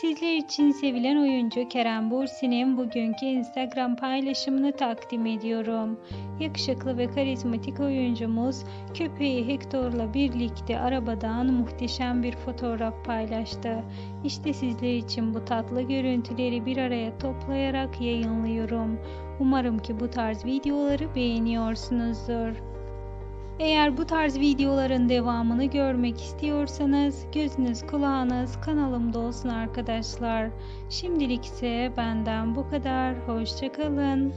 Sizler için sevilen oyuncu Kerem Bürsin'in bugünkü Instagram paylaşımını takdim ediyorum. Yakışıklı ve karizmatik oyuncumuz köpeği Hector'la birlikte arabadan muhteşem bir fotoğraf paylaştı. İşte sizler için bu tatlı görüntüleri bir araya toplayarak yayınlıyorum. Umarım ki bu tarz videoları beğeniyorsunuzdur. Eğer bu tarz videoların devamını görmek istiyorsanız gözünüz kulağınız kanalımda olsun arkadaşlar. Şimdilik ise benden bu kadar. Hoşçakalın.